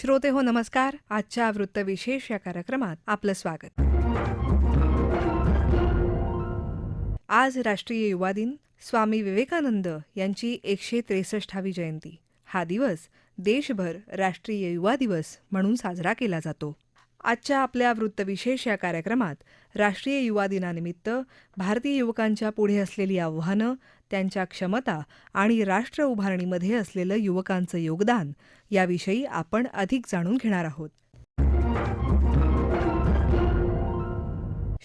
श्रोते हो नमस्कार. आजच्या वृत्तविशेष या कार्यक्रमात आपलं स्वागत. आज राष्ट्रीय युवा दिन. स्वामी विवेकानंद यांची एकशे त्रेसष्टावी जयंती. हा दिवस देशभर राष्ट्रीय युवा दिवस म्हणून साजरा केला जातो. आजच्या आपल्या वृत्तविशेष या कार्यक्रमात राष्ट्रीय युवा दिनानिमित्त भारतीय युवकांच्या पुढे असलेली आव्हानं त्यांच्या क्षमता आणि राष्ट्र उभारणीमध्ये असलेलं युवकांचं योगदान याविषयी आपण अधिक जाणून घेणार आहोत.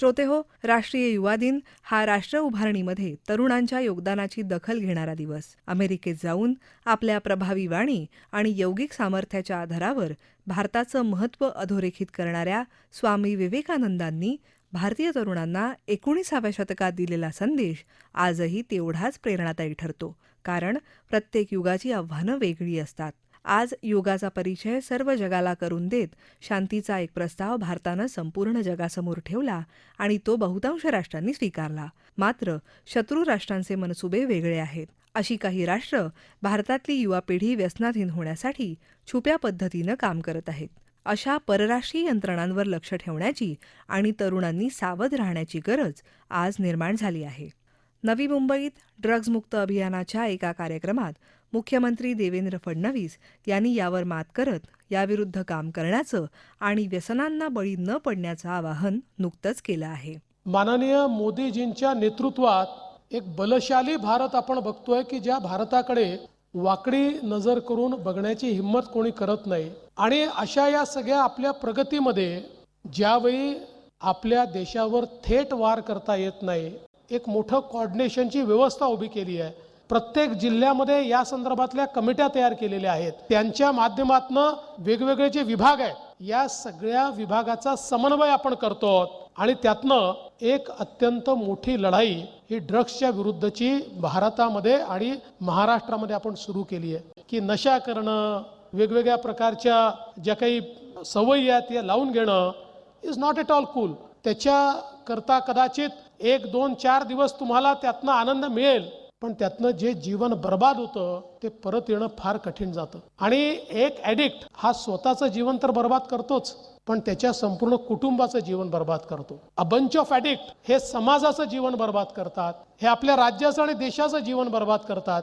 श्रोते हो राष्ट्रीय युवा दिन हा राष्ट्र उभारणीमध्ये तरुणांच्या योगदानाची दखल घेणारा दिवस. अमेरिकेत जाऊन आपल्या प्रभावी वाणी आणि यौगिक सामर्थ्याच्या आधारावर भारताचं महत्त्व अधोरेखित करणाऱ्या स्वामी विवेकानंदांनी भारतीय तरुणांना एकोणीसाव्या शतकात दिलेला संदेश आजही तेवढाच प्रेरणादायी ठरतो. कारण प्रत्येक युगाची आव्हानं वेगळी असतात. आज योगाचा परिचय सर्व जगाला करून देत शांतीचा एक प्रस्ताव भारतानं संपूर्ण जगासमोर ठेवला आणि तो बहुतांश राष्ट्रांनी स्वीकारला. मात्र शत्रू राष्ट्रांचे मनसुबे वेगळे आहेत. अशी काही राष्ट्र भारतातली युवा पिढी व्यसनाधीन होण्यासाठी छुप्या पद्धतीनं काम करत आहेत. अशा परराष्ट्रीय यंत्रणांवर लक्ष ठेवण्याची आणि तरुणांनी सावध राहण्याची गरज आज निर्माण झाली आहे. नवी मुंबईत ड्रग्जमुक्त अभियानाच्या एका कार्यक्रमात मुख्यमंत्री देवेंद्र फडणवीस यांनी यावर मात करत याविरुद्ध काम करण्याचं आणि व्यसनांना बळी न पडण्याचं आवाहन नुकतंच केलं आहे. माननीय मोदीजींच्या नेतृत्वात एक बलशाली भारत आपण बघतोय की ज्या भारताकडे वाकडी नजर करून बघण्याची हिंमत कोणी करत नाही. आणि अशा या सगळ्या आपल्या प्रगतीमध्ये ज्यावेळी आपल्या देशावर थेट वार करता येत नाही एक मोठं कॉर्डिनेशनची व्यवस्था उभी केली आहे. प्रत्येक जिल्ह्यामध्ये या संदर्भातल्या कमिट्या तयार केलेल्या आहेत. त्यांच्या माध्यमातनं वेगवेगळे जे विभाग आहेत या सगळ्या विभागाचा समन्वय आपण करतो. आणि त्यातनं एक अत्यंत मोठी लढाई ही ड्रग्सच्या विरुद्धची भारतामध्ये आणि महाराष्ट्रामध्ये आपण सुरू केली आहे. की नशा करणं वेगवेगळ्या प्रकारच्या ज्या काही सवयी आहेत या लावून घेणं is not at all cool त्याच्याकरता कदाचित एक दोन चार दिवस तुम्हाला त्यातनं आनंद मिळेल. पण त्यातनं जे जीवन बर्बाद होतं ते परत येणं फार कठीण जातं. आणि एक ॲडिक्ट हा स्वतःचं जीवन तर बर्बाद करतोच पण त्याच्या संपूर्ण कुटुंबाचं जीवन बर्बाद करतो. अ बंच ऑफ ॲडिक्ट हे समाजाचं जीवन बर्बाद करतात हे आपल्या राज्याचं आणि देशाचं जीवन बर्बाद करतात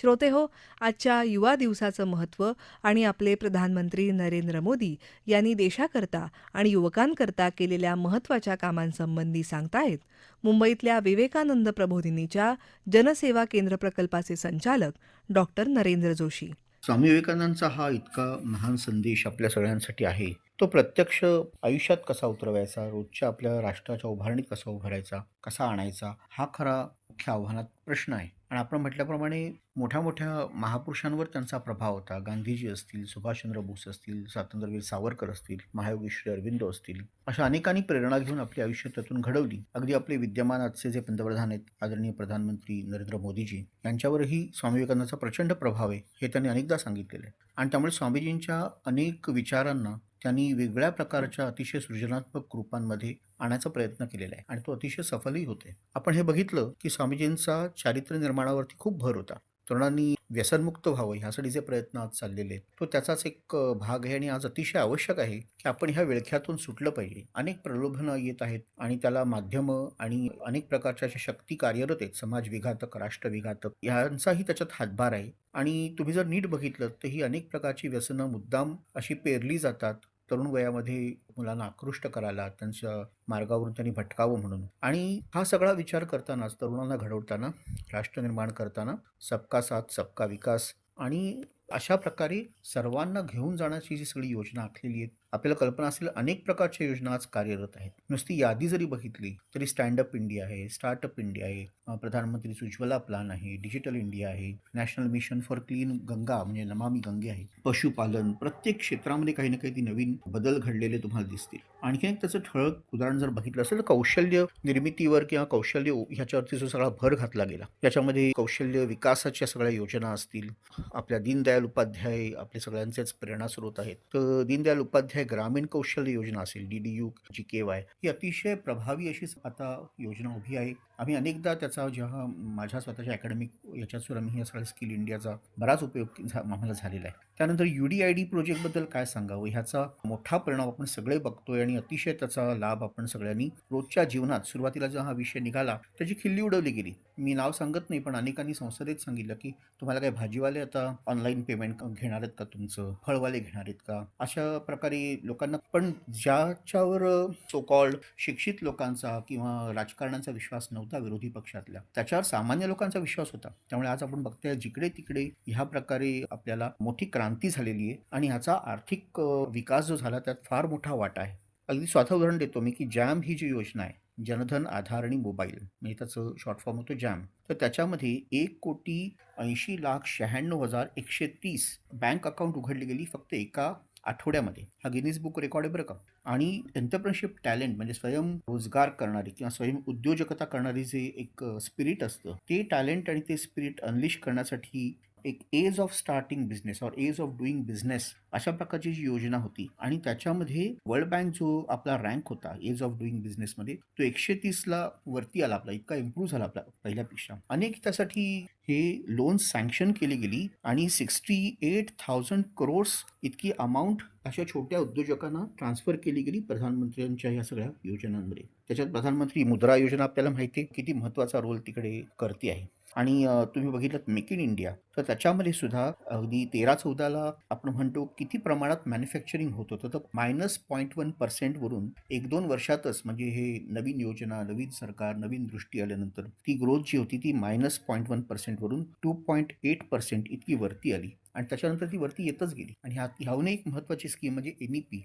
श्रोते हो आजच्या युवा दिवसाचं महत्त्व आणि आपले प्रधानमंत्री नरेंद्र मोदी यांनी देशाकरता आणि युवकांकरता केलेल्या महत्त्वाच्या कामांसंबंधी सांगतायत. मुंबईतल्या विवेकानंद प्रबोधिनीच्या जनसेवा केंद्र प्रकल्पाचे संचालक डॉक्टर नरेंद्र जोशी. स्वामी विवेकानंदचा हा इतका महान संदेश आपल्या सगळ्यांसाठी आहे. तो प्रत्यक्ष आयुष्यात कसा उतरवायचा? रोजच्या आपल्या राष्ट्राच्या उभारणीत कसा उभारायचा कसा आणायचा? हा खरा मुख्य आव्हानात प्रश्न आहे. आणि आपण म्हटल्याप्रमाणे मोठ्या मोठ्या महापुरुषांवर त्यांचा प्रभाव होता. गांधीजी असतील सुभाषचंद्र बोस असतील स्वातंत्र्यवीर सावरकर असतील महायोगी श्री अरविंदो असतील अशा अनेकांनी प्रेरणा घेऊन आपली आयुष्य त्यातून घडवली. अगदी आपले विद्यमान आजचे जे पंतप्रधान आहेत आदरणीय प्रधानमंत्री नरेंद्र मोदीजी यांच्यावरही स्वामी विवेकानंदाचा प्रचंड प्रभाव आहे हे त्यांनी अनेकदा सांगितलेलं आहे. आणि त्यामुळे स्वामीजींच्या अनेक विचारांना त्यांनी वेगळ्या प्रकारच्या अतिशय सृजनात्मक रूपांमध्ये आणण्याचा प्रयत्न केलेला आहे. आणि तो अतिशय सफलही होते. आपण हे बघितलं की स्वामीजींचा चारित्र्य निर्माणावरती खूप भर होता. तरुणांनी व्यसनमुक्त व्हावं ह्यासाठी जे प्रयत्न आज चाललेले आहेत तो त्याचाच एक भाग आहे आणि आज अतिशय आवश्यक आहे की आपण ह्या विळख्यातून सुटलं पाहिजे. अनेक प्रलोभनं येत आहेत आणि त्याला माध्यमं आणि अनेक प्रकारच्या अशा शक्ती कार्यरत आहेत. समाज विघातक राष्ट्रविघातक ह्यांचाही त्याच्यात हातभार आहे. आणि तुम्ही जर नीट बघितलं तर ही अनेक प्रकारची व्यसनं मुद्दाम अशी पेरली जातात. तरुण वयामध्ये मुलांना आकृष्ट करायला त्यांच्या मार्गावरून त्यांनी भटकावं म्हणून. आणि हा सगळा विचार करतानाच तरुणांना घडवताना राष्ट्र निर्माण करताना सबका साथ सबका विकास आणि अशा प्रकारे सर्वांना घेऊन जाण्याची जी सगळी योजना आखलेली आहे आपल्याला कल्पना असेल अनेक प्रकारच्या योजना आज कार्यरत आहेत. नुसती यादी जरी बघितली तरी स्टँडअप इंडिया आहे स्टार्टअप इंडिया आहे प्रधानमंत्री उज्ज्वला प्लान आहे डिजिटल इंडिया आहे national mission for clean Ganga म्हणजे नमामी गंगे आहे. पशुपालन प्रत्येक क्षेत्रामध्ये काही ना काही नवीन बदल घडलेले तुम्हाला दिसतील. आणखी एक त्याचं ठळक उदाहरण जर बघितलं असेल तर कौशल्य निर्मितीवर किंवा कौशल्य ह्याच्यावरती जो सगळा भर घातला गेला याच्यामध्ये कौशल्य विकासाच्या सगळ्या योजना असतील आपल्या दीनदयाल दीनदयाल उपाध्याय आपले सगळ्यांचेच प्रेरणास्रोत आहेत. तर दीनदयाल उपाध्याय ग्रामीण कौशल्य योजना असेल D D U G K Y ही अतिशय प्रभावी अशी आता योजना उभी आहे. आम्ही अनेकदा त्याचा जेव्हा माझ्या स्वतःच्या अकॅडमिक याच्यातून आम्ही या सगळ्या स्किल इंडियाचा बराच उपयोग झा आम्हाला झालेला आहे. त्यानंतर यू डी आय डी प्रोजेक्टबद्दल काय सांगावं? ह्याचा मोठा परिणाम आपण सगळे बघतोय आणि अतिशय त्याचा लाभ आपण सगळ्यांनी रोजच्या जीवनात सुरुवातीला जेव्हा हा विषय निघाला त्याची खिल्ली उडवली गेली. मी नाव सांगत नाही पण अनेकांनी संसदेत सांगितलं की तुम्हाला काय भाजीवाले आता ऑनलाईन पेमेंट घेणार आहेत का तुमचं? फळवाले घेणार आहेत का? अशा प्रकारे लोकांना पण ज्याच्यावर सो कॉल्ड शिक्षित लोकांचा किंवा राजकारणाचा विश्वास नव्हता विरोधी पक्षातल्या त्याच्यावर सामान्य लोकांचा विश्वास होता. त्यामुळे आज आपण बघतोय जिकडे तिकडे ह्या प्रकारे आपल्याला मोठी क्रांती झालेली आहे आणि ह्याचा आर्थिक विकास जो झाला त्यात फार मोठा वाटा आहे. अगदी स्वतः उदाहरण देतो मी की जॅम ही जी योजना आहे जनधन आधार आणि मोबाईल म्हणजे त्याचं शॉर्ट फॉर्म होतो जॅम तर त्याच्यामध्ये एक कोटी ऐंशी लाख शहाण्णव हजार एकशे तीस बँक अकाउंट उघडली गेली फक्त एका आठवड्यामध्ये. हा गिनीज बुक रेकॉर्ड आहे बरं का. आणि एंटरप्रिनरशिप टॅलेंट म्हणजे स्वयं रोजगार करणारी किंवा स्वयं उद्योजकता करणारी जे एक स्पिरिट असतं ते टॅलेंट आणि ते स्पिरिट अनलिश करण्यासाठी एक एज ऑफ स्टार्टिंग बिझनेस और एज ऑफ डुईंग बिझनेस अशा प्रकारची जी योजना होती आणि त्याच्यामध्ये वर्ल्ड बँक जो आपला रँक होता एज ऑफ डुईंग बिझनेसमध्ये तो एकशे तीसला वरती आला आपला इतका इम्प्रूव्ह झाला आपला पहिल्यापेक्षा. अनेक त्यासाठी हे लोन सँक्शन केली गेली आणि सिक्स्टी एट थाउजंड करोड्स इतकी अमाऊंट अशा छोट्या उद्योजकांना ट्रान्सफर केली गेली प्रधानमंत्र्यांच्या या सगळ्या योजनांमध्ये. त्याच्यात प्रधानमंत्री मुद्रा योजना आपल्याला माहिती आहे किती महत्त्वाचा रोल तिकडे करते आहे. आणि तुम्ही बघितलं मेक इन इंडिया. तर त्याच्यामध्ये सुद्धा अगदी तेरा चौदाला आपण म्हणतो किती प्रमाणात मॅन्युफॅक्चरिंग होत होतं. तर मायनस पॉईंट वन पर्सेंटवरून एक दोन वर्षातच म्हणजे हे नवीन योजना नवीन सरकार नवीन दृष्टी आल्यानंतर ती ग्रोथ जी होती ती मायनस पॉईंट वन पर्सेंटवरून टू पॉईंट एट पर्सेंट इतकी वरती आली. आणि त्याच्यानंतर ती वरती येतच गेली. आणि ह्या ह्याहून एक महत्त्वाची स्कीम म्हणजे एन ई पी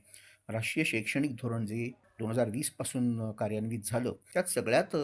राष्ट्रीय शैक्षणिक धोरण जे दोन हजार वीसपासून कार्यान्वित झालं. त्यात सगळ्यात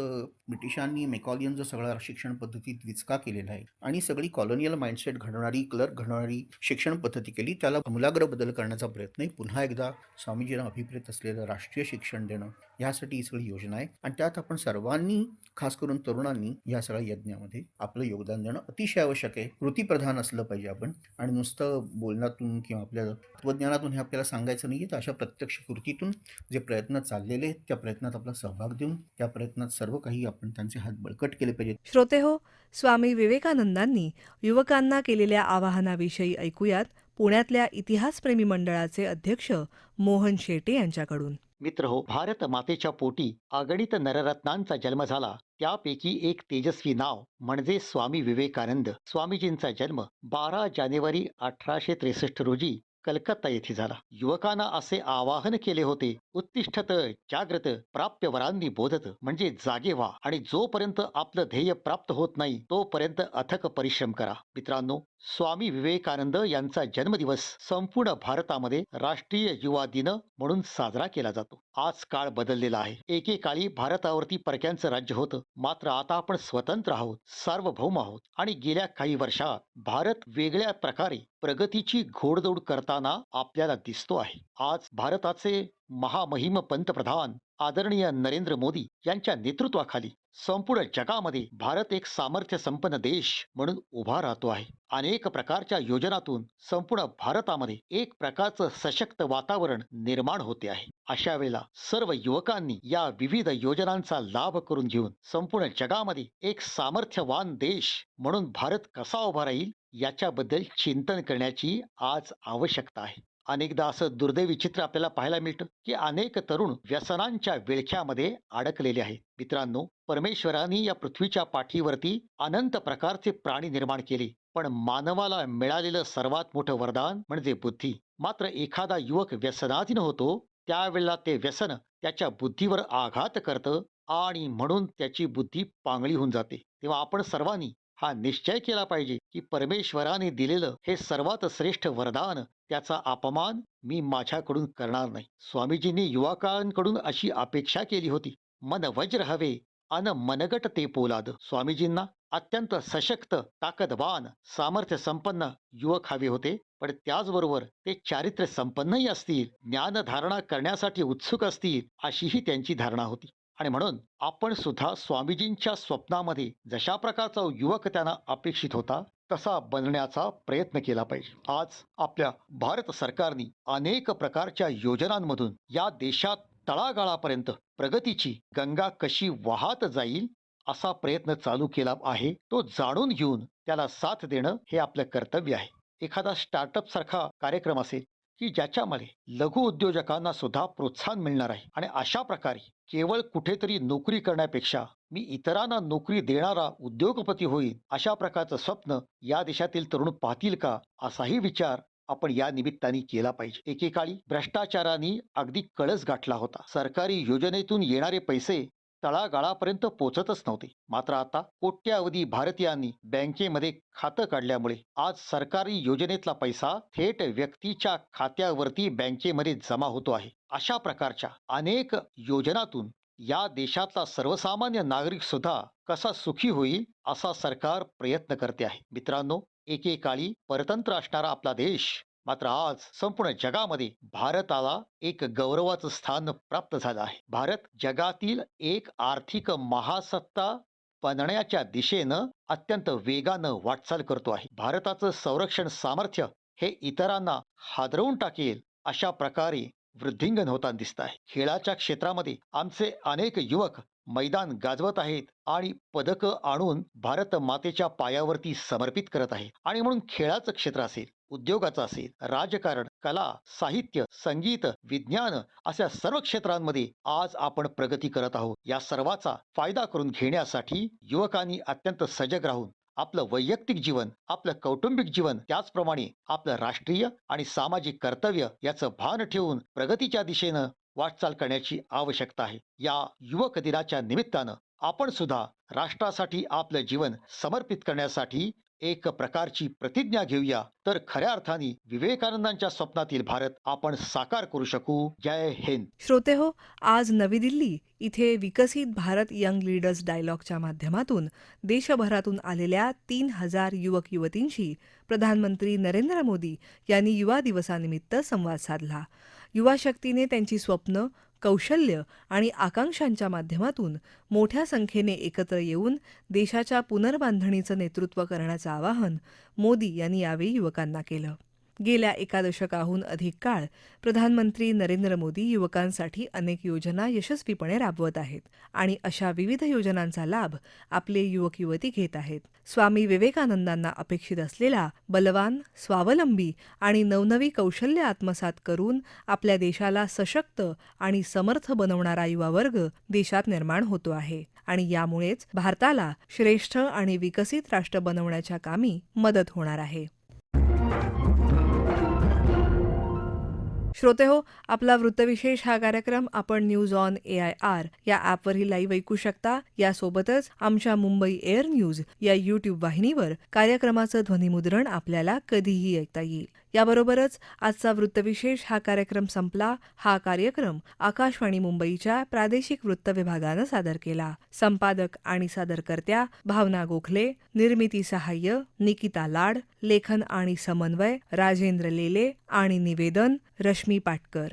ब्रिटिशांनी मेकॉलियन जो सगळा शिक्षण पद्धतीत विचका केलेला आहे आणि सगळी कॉलोनियल माइंडसेट घडवणारी क्लर्क घडवणारी शिक्षण पद्धती केली त्याला मुलाग्र बदल करण्याचा प्रयत्न आहे पुन्हा एकदा स्वामीजींना अभिप्रेत असलेलं राष्ट्रीय शिक्षण देणं यासाठी ही सगळी योजना आहे. आणि त्यात आपण सर्वांनी खास करून तरुणांनी या सगळ्या यज्ञामध्ये आपलं योगदान देणं अतिशय आवश्यक आहे. कृतीप्रधान असलं पाहिजे आपण. आणि नुसतं बोलण्यातून किंवा आपल्या तत्वज्ञानातून हे आपल्याला सांगायचं नाही तर अशा प्रत्यक्ष कृतीतून जे प्रयत्न चाललेले आहेत त्या प्रयत्नात आपला सहभाग देऊन त्या प्रयत्नात सर्व काही आपण त्यांचे हात बळकट केले पाहिजेत. श्रोते हो स्वामी विवेकानंदांनी युवकांना केलेल्या आवाहनाविषयी ऐकूयात पुण्यातल्या इतिहासप्रेमी मंडळाचे अध्यक्ष मोहन शेटे यांच्याकडून. मित्र हो भारत मातेच्या पोटी अगणित नररत्नांचा जन्म झाला. त्यापैकी एक तेजस्वी नाव म्हणजे स्वामी विवेकानंद. स्वामीजींचा जन्म बारा जानेवारी अठराशे त्रेसष्ट रोजी कलकत्ता येथे झाला. युवकांना असे आवाहन केले होते उत्तिष्ठत जाग्रत प्राप्य वरांनी बोधत म्हणजे जागे व्हा आणि जोपर्यंत आपलं ध्येय प्राप्त होत नाही तोपर्यंत अथक परिश्रम करा. मित्रांनो स्वामी विवेकानंद यांचा जन्मदिवस संपूर्ण भारतामध्ये राष्ट्रीय युवा दिन म्हणून साजरा केला जातो. आज काळ बदललेला आहे. एकेकाळी भारतावरती परक्यांचं राज्य होतं. मात्र आता आपण स्वतंत्र आहोत सार्वभौम आहोत आणि गेल्या काही वर्षात भारत वेगळ्या प्रकारे प्रगतीची घोडदौड करताना आपल्याला दिसतो आहे. आज भारताचे महामहिम पंतप्रधान आदरणीय नरेंद्र मोदी यांच्या नेतृत्वाखाली संपूर्ण जगामध्ये भारत एक सामर्थ्य संपन्न देश म्हणून उभा राहतो आहे. अनेक प्रकारच्या योजनातून संपूर्ण भारतामध्ये एक प्रकारचं सशक्त वातावरण निर्माण होते आहे. अशा वेळेला सर्व युवकांनी या विविध योजनांचा लाभ करून घेऊन संपूर्ण जगामध्ये एक सामर्थ्यवान देश म्हणून भारत कसा उभा राहील याच्याबद्दल चिंतन करण्याची आज आवश्यकता आहे. अनेकदा असं दुर्दैवी चित्र आपल्याला पाहायला मिळतं की अनेक तरुण व्यसनांच्या विळख्यामध्ये अडकलेले आहेत. मित्रांनो परमेश्वरांनी या पृथ्वीच्या पाठीवरती अनंत प्रकारचे प्राणी निर्माण केले. पण मानवाला मिळालेलं सर्वात मोठं वरदान म्हणजे बुद्धी. मात्र एखादा युवक व्यसनाधीन होतो त्यावेळेला ते व्यसन त्याच्या बुद्धीवर आघात करतं आणि म्हणून त्याची बुद्धी पांगळी होऊन जाते. तेव्हा आपण सर्वांनी हा निश्चय केला पाहिजे की परमेश्वराने दिलेलं हे सर्वात श्रेष्ठ वरदान त्याचा अपमान मी माझ्याकडून करणार नाही. स्वामीजींनी युवकांकडून अशी अपेक्षा केली होती मन वज्र हवे अन मनगट ते पोलाद. स्वामीजींना अत्यंत सशक्त ताकदवान सामर्थ्य संपन्न युवक हवे होते पण त्याचबरोबर ते चारित्र्य संपन्नही असतील ज्ञानधारणा करण्यासाठी उत्सुक असतील अशीही त्यांची धारणा होती. आणि म्हणून आपण सुद्धा स्वामीजींच्या स्वप्नामध्ये जशा प्रकारचा युवक त्यांना अपेक्षित होता तसा बनण्याचा प्रयत्न केला पाहिजे. आज आपल्या भारत सरकारने अनेक प्रकारच्या योजनांमधून या देशात तळागाळापर्यंत प्रगतीची गंगा कशी वाहत जाईल असा प्रयत्न चालू केला आहे तो जाणून घेऊन त्याला साथ देणं हे आपलं कर्तव्य आहे. एखादा स्टार्टअप सारखा कार्यक्रम असेल की ज्याच्यामध्ये लघु उद्योजकांना सुद्धा प्रोत्साहन मिळणार आहे. आणि अशा प्रकारे केवळ कुठेतरी नोकरी करण्यापेक्षा मी इतरांना नोकरी देणारा उद्योगपती होईल अशा प्रकारचं स्वप्न या देशातील तरुण पाहतील का असाही विचार आपण या निमित्ताने केला पाहिजे. एकेकाळी भ्रष्टाचाराने अगदी कळस गाठला होता. सरकारी योजनेतून येणारे पैसे तळागाळापर्यंत पोचतच नव्हते. मात्र आता कोट्यावधी भारतीयांनी बँकेमध्ये खातं काढल्यामुळे आज सरकारी योजनेतला पैसा थेट व्यक्तीच्या खात्यावरती बँकेमध्ये जमा होतो आहे. अशा प्रकारच्या अनेक योजनातून या देशातला सर्वसामान्य नागरिक सुद्धा कसा सुखी होईल असा सरकार प्रयत्न करते आहे. मित्रांनो एकेकाळी परतंत्र असणारा आपला देश मात्र आज संपूर्ण जगामध्ये भारताला एक गौरवाचं स्थान प्राप्त झालं आहे. भारत जगातील एक आर्थिक महासत्ता बनण्याच्या दिशेनं अत्यंत वेगानं वाटचाल करतो आहे. भारताचं संरक्षण सामर्थ्य हे इतरांना हादरवून टाकेल अशा प्रकारे वृद्धिंगन होताना दिसत आहे. खेळाच्या क्षेत्रामध्ये आमचे अनेक युवक मैदान गाजवत आहेत आणि पदक आणून भारत मातेच्या पायावरती समर्पित करत आहे. आणि म्हणून खेळाचं क्षेत्र असेल उद्योगाचं असेल राजकारण कला साहित्य संगीत विज्ञान अशा सर्व क्षेत्रांमध्ये आज आपण प्रगती करत आहोत. या सर्वाचा फायदा करून घेण्यासाठी युवकांनी अत्यंत सजग राहून आपलं वैयक्तिक जीवन आपलं कौटुंबिक जीवन त्याचप्रमाणे आपलं राष्ट्रीय आणि सामाजिक कर्तव्य याचं भान ठेवून प्रगतीच्या दिशेनं वाटचाल करण्याची आवश्यकता आहे. या युवक दिनाच्या निमित्तानं आपण सुद्धा राष्ट्रासाठी आपलं जीवन समर्पित करण्यासाठी एक प्रकारची प्रतिज्ञा घेऊया. तर खऱ्या अर्थाने विवेकानंदांच्या स्वप्नातील भारत आपण साकार करू शकू. जय हिंद. श्रोते हो आज नवी दिल्ली इथे विकसित भारत यंग लीडर्स डायलॉगच्या माध्यमातून देशभरातून आलेल्या तीन हजार युवक युवतींशी प्रधानमंत्री नरेंद्र मोदी यांनी युवा दिवसानिमित्त संवाद साधला. युवा शक्तीने त्यांची स्वप्न कौशल्य आणि आकांक्षांच्या माध्यमातून मोठ्या संख्येने एकत्र येऊन देशाच्या पुनर्बांधणीचं नेतृत्व करण्याचं आवाहन मोदी यांनी यावेळी युवकांना केलं. गेल्या एका दशकाहून अधिक काळ प्रधानमंत्री नरेंद्र मोदी युवकांसाठी अनेक योजना यशस्वीपणे राबवत आहेत आणि अशा विविध योजनांचा लाभ आपले युवक युवती घेत आहेत. स्वामी विवेकानंदांना अपेक्षित असलेला बलवान स्वावलंबी आणि नवनवी कौशल्य आत्मसात करून आपल्या देशाला सशक्त आणि समर्थ बनवणारा युवा वर्ग देशात निर्माण होतो आहे आणि यामुळेच भारताला श्रेष्ठ आणि विकसित राष्ट्र बनवण्याच्या कामी मदत होणार आहे. श्रोते हो आपला वृत्तविशेष हा कार्यक्रम आपण news on A I R या ॲपवरही लाईव्ह ऐकू शकता. यासोबतच आमच्या मुंबई एअर न्यूज या युट्यूब वाहिनीवर कार्यक्रमाचं ध्वनिमुद्रण आपल्याला कधीही ऐकता येईल. याबरोबरच आजचा वृत्तविशेष हा कार्यक्रम संपला. हा कार्यक्रम आकाशवाणी मुंबईच्या प्रादेशिक वृत्त विभागानं सादर केला. संपादक आणि सादरकर्त्या भावना गोखले निर्मिती सहाय्य निकिता लाड लेखन आणि समन्वय राजेंद्र लेले आणि निवेदन रश्मी पाटकर.